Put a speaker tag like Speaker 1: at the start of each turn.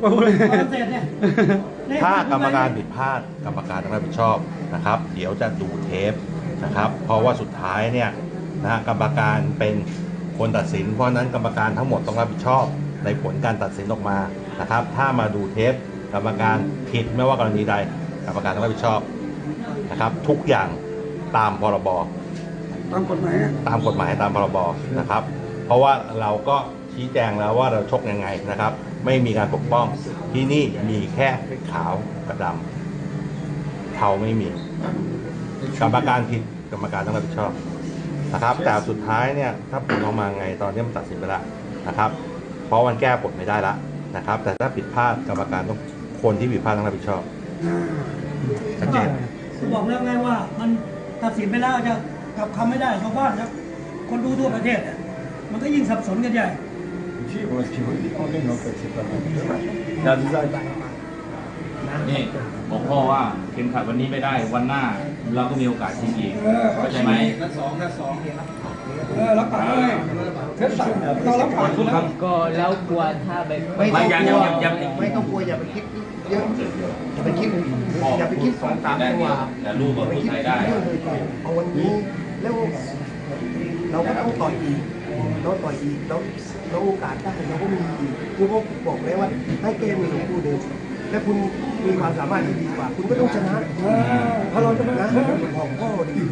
Speaker 1: โอ้โห
Speaker 2: ฝรั่งเศสเนี่ยเนี่ย
Speaker 3: ถ้ากรรมการผิดพลาดกรรมการต้องรับผิดชอบนะครับ เดี๋ยวจะดูเทปนะครับ เพราะว่าสุดท้ายเนี่ยนะฮะกรรมการเป็นคนตัดสิน เพราะฉะนั้นกรรมการทั้งหมดต้องรับผิดชอบในผลการตัดสินออกมานะครับ ถ้ามาดูเทป กรรมการผิดไม่ว่ากรณีใด กรรมการต้องรับผิดชอบนะครับ ทุกอย่างตามพรบ
Speaker 1: ตามกฎหมายอะ
Speaker 3: ตามกฎหมายตามพรบนะครับ เพราะว่าเราก็ ชี้แจงแล้วว่าเราชกยังไงนะครับ ไม่มีการปกป้องที่นี่มีแค่ขาวกับดำเทาไม่มีกรรมการผิดกรรมการต้องรับผิดชอบนะครับ แต่สุดท้ายเนี่ยถ้าผลออกมาไงตอนนี้มันตัดสินไปแล้วนะครับ เพราะมันแก้ผลไม่ได้ละนะครับ แต่ถ้าผิดพลาดกรรมการต้องคนที่ผิดพลาดต้องรับผิดชอบชัดเจน
Speaker 2: คือบอกแล้วไงว่ามันตัดสินไปแล้วจะกลับคำไม่ได้ชาวบ้านครับคนดูทั่วประเทศอะมันก็ยิ่งสับสนกันใหญ่
Speaker 4: Sì, ma ci vuoi dire non per separare. La design.
Speaker 5: นี่บอกพ่อว่าเข็มขัดวันนี้ไม่ได้วันหน้าเราก็มีโอกาสชิงอีกเข้าใจไหม
Speaker 6: นัดสองนัดสอง
Speaker 1: เออรับปากเลยต้องรับปากคุณแล้ว
Speaker 7: ก็แล้วกลัวถ้าไป
Speaker 5: ไม่ยังยังยังยัง
Speaker 6: ไม่ต้องกลัวอย่าไปคิดเยอะอย่าไปคิดอย่าไปคิดสองสามตัว
Speaker 5: แต่ลูกก็
Speaker 6: ไป
Speaker 5: พูด
Speaker 6: คิด
Speaker 5: ไทยได้
Speaker 6: เอาวันนี้แล้วเราก็ต้องต่อยอีก เราต่อยอีกแล้วเราโอกาสได้เราก็มีอีกคือผมบอกแล้วว่าให้แก้มือของคู่เดิมและคุณมีความสามารถที่ดีกว่า คุณก็ต้องชนะ
Speaker 1: เออถ้าเราจะม่
Speaker 6: นะ
Speaker 1: นะ
Speaker 6: ของพ่อดี